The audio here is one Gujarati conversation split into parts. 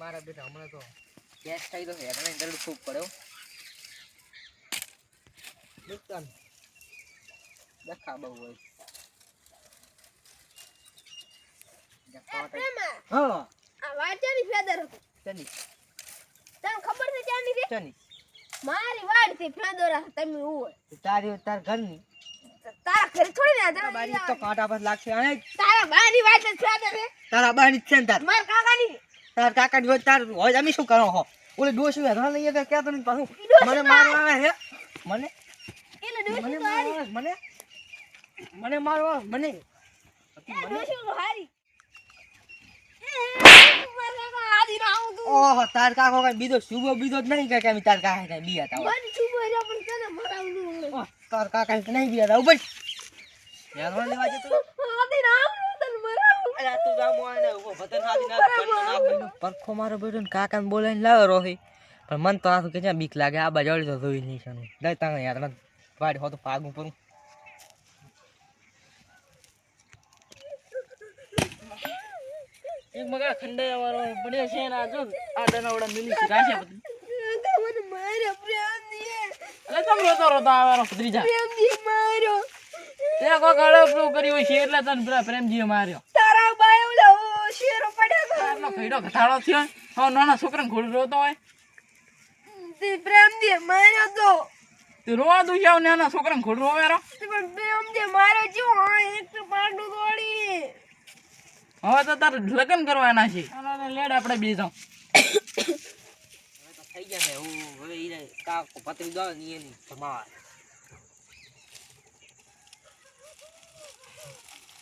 મારા બેટા હમણાં તો કેસ થઈ તો હેઠળ દરડ ખૂબ પડ્યો દુકાન. દેખા બહુ હોય. હા. આ વાંચેલી ફેદર હતી. ચની તને ખબર છે ત્યાંની રે? ચની મારી વાડથી ફેદોરા તમે હોય? તારી તાર ઘરે થોડી ના તારા બારી તો કાંટા પર લાગશે અને તારા બાની વાડ જ ફેદર છે. તારા બારી છે તાર. મારા કાકાની. તાર કાકા હોય તાર હોય અમે શું કરો હો? ઓલે ડોસી હેઠળ લઈએ કે ક્યાં તો નહીં પાછું? મને મારવા આવે હે. મને? મને મારવા મને? મને મારવા મને. ઓહો તાર કાકો કઈ બીજો શુભો બીજો જ નહીં કે તાર કાકા કઈ બીયા તા તને તાર કાકા કઈ નહીં બીયા તા ઊભો યાર લેવા જતો પરખો મારો બેટો ને કાકાને બોલાવીને લાવ્યો રોહી. પણ મન તો આખું કે છે બીક લાગે આ બાજુ તો જોઈ નહીં છે દઈ તાંગે યાર ના વાડી હો તો પાગું પરું એક મગા ખંડાયા વાળો છે ને આ જો આ દનાવડા મિલી છે રાશે બધી તે મને માર્યો પ્રેમજીએ. અલે તમ રોતો રોતો ભત્રીજા. પ્રેમજી. તે કોક કર્યું છે એટલે તને પેલા પ્રેમજીએ માર્યો તારા બાએ ઓલા ઓ શેરો પડ્યો ખઈડો ઘટાડો થયો હવે નાના છોકરાને ઘોડો રોતો હોય. તે માર્યો તો. તે રોવા દઉં છે નાના છોકરાને ઘોડો રોવેરો. તે પણ પ્રેમજી માર્યો જો હા એક તો પાંડું તોડી. હવે તો તારે લગ્ન કરવાના છે. લેડ આપણે બે જાઉં. થઈ જશે હું હવે ઈ કાકો પતરી દો ની એની ભમાવા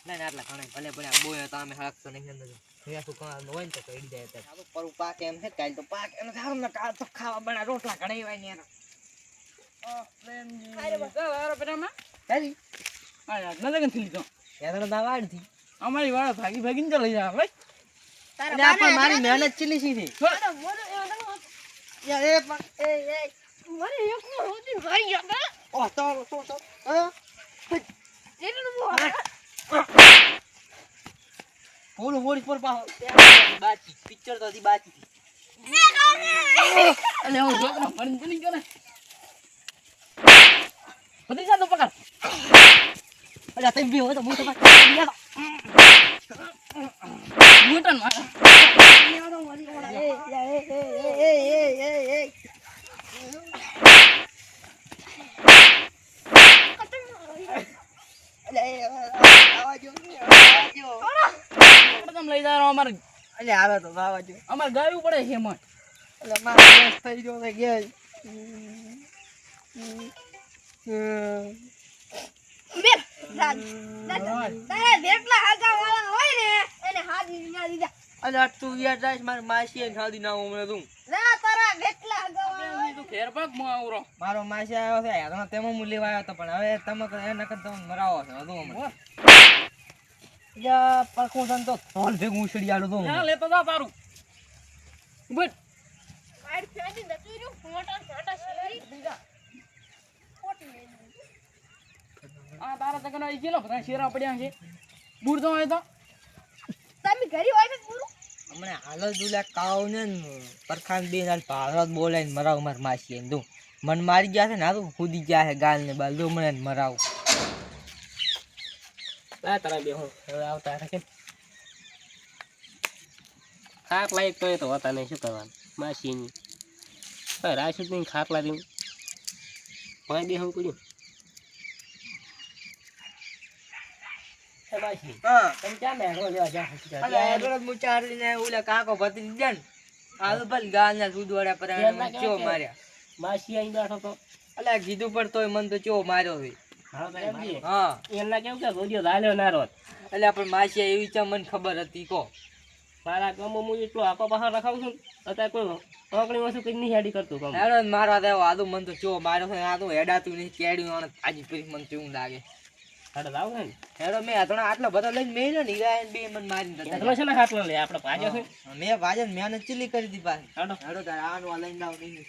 ના ના આટલા ઘણા ભલે ભલે બોય તો અમે હળકતો નહીં અંદર. શું કામ હોય ને તો કઈ જાય ત્યારે પરું પાક એમ છે કાલ તો પાક એમ સારું ને કાલ તો ખાવા બના રોટલા ને બા. અમારી વાળા ભાગી ભાગીને તો લઈ જાવ ભાઈ મારી મહેનત ચીલી ગયા તા. તો તો તો બોલું મોડી પર પાહો બાચી પિક્ચર તો હતી બાચી અલે, હું છોકરો તો નહીં ગયો ને. બધી જાતો પકડ અલે, તમે બી હોય તો હું તો પાછો મોટન માર એ, એ, એ, એ, એ, એ, એ. અલે આવા જો આવા જો લઈ જાવ અમારે એટલે આવે તો ગાવા જો. અમારે ગાયું પડે છે એમાં. એટલે મારો થઈ ગયો છે ગેસ. બે, રાજ, રાજ, તારા જેટલા હગાવાળા હોય ને એને હાજી ના દીધા. અલે તું જાય મારી માસી તારા આવ્યો છે તેમાં હું લેવા આવ્યો હતો પણ હવે તમે મરાવો છો યા પરખું છે ને તો થોલ ભેગું ઉછળી આલું તું ના લેતો જા તારું. બટ મારી ફેંદી નતું રહ્યું, મોટા મોટા શેરી? દીધા. ખોટી લઈ લીધી. આ તારા તકન આવી ગયેલો બધા શેરા પડ્યા છે. બૂર તો હોય તો. તમે ઘરે હોય ને પૂરું હમણાં હાલ જ ઓલા કાવ ને પરખાન બે હાલ ભારત બોલાઈને મરાવ માર માસી તું. મન મારી ગયા છે ને તો કૂદી ગયા છે ગાલ ને બાલ દો મને મરાવ. આ તારા બે હું. હવે આવતા હતા કેમ? લાયક તો એ તો હતા નહીં શું કરવાનું? માસીની. હવે રાશું નહીં ખાટલા દઉં પાંચ બે હું. માસી લેવા અહીં બેઠો તો. અલ્યા કીધું પણ તોય મન તો ચો માર્યો છે. હા એમના કેવું કે રોડિયો ઝાલ્યો ના રોત એટલે પણ માસી એવી ચા મને ખબર હતી કો મારા ગામમાં હું એટલો આખો બહાર રખાવું છું અત્યારે કોઈ ઓકળી વસ્તુ કઈ નહીં હેડી કરતું કામ હેડો મારવા દેવો આદુ મન તો ચો માર્યો છે આ તો હેડાતું નહીં કેડ્યું અને તાજી પરી મને કેવું લાગે. હાડે લાવ ને. હેડો મેં આટલો આટલો બધો લઈને મેલ્યો ને હીરા બે મને મારીને જતા એટલો છે ને ખાટલો લે આપણે ભાજ્યો છે. મેં ભાજન મહેનત ચીલી કરી દીધી પાછી. હાડો. હેડો તારે આનું આ લઈને નહીં.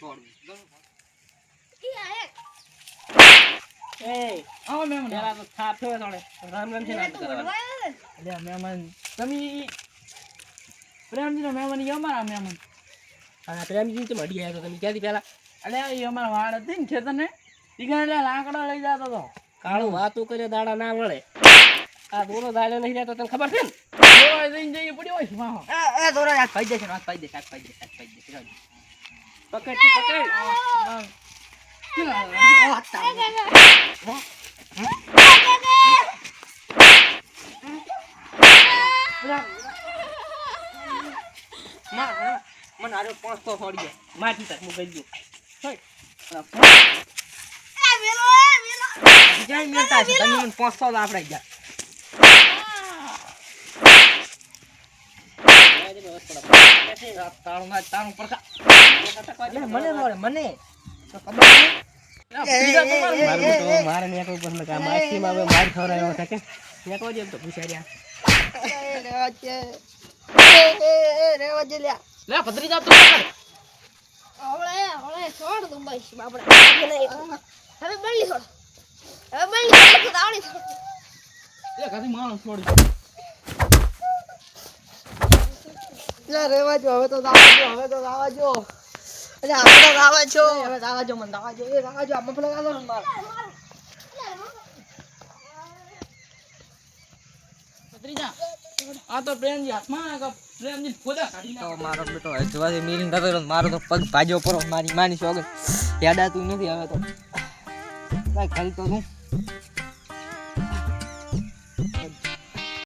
એ આવો મેમ જરા તો થાપ થયો રામ રામ છે ને એને આટલું તો કરવાનું. એટલે મહેમાન તમે પ્રેમજી નો મહેમાન અમારા મેમન આ પ્રેમજી તો મળી આવ્યા તમે ક્યાંથી પહેલા એ અમારા વાડ હતી ને ખેતરને. ઈ એટલે લાકડા લઈ જતો હતો. કાળું વાતો કરે દાડા ના વળે. આ દોરો દાડે નહીં રહેતો તને ખબર છે ને? જઈને જઈએ પડ્યો હોય માહો. એ એ દોરા હાથ પાઈ દેશે હાથ પાઈ દેશે હાથ પાઈ દેશે હાથ પાઈ પકડ પકડ. હા, મને પાંચસો છોડી દે માટી તક તમે મને. પાંચસો આપણે તારું મને મને તો ખબર મારું તો મારે ને કોઈ પ્રશ્ન કે આ માછીમાં માર ખવડાવ્યો છે. કે ને કોઈ જેમ તો પૂછ્યા રેવા દે એ એ એ રેવા દે લ્યા લે ભત્રીજા તું પકડ. હવળે હવળે છોડ તું બસ આપણે હવે બળલી છોડ હવે બળલી છોડ આવડી છોડ લે કાંથી માણસ છોડી લે રેવા જો હવે તો દાવા જો હવે તો દાવા જો માર ભત્રીજા આ તો પ્રેમજી પ્રેમજી ખોદા કાઢી તો મારો બેટો હજવાથી મિલિંગ થતો. મારો તો પગ ભાજ્યો પરો મારી માની શોખ યાદ આતું નથી હવે તો. કાંઈ ખાલી તો હું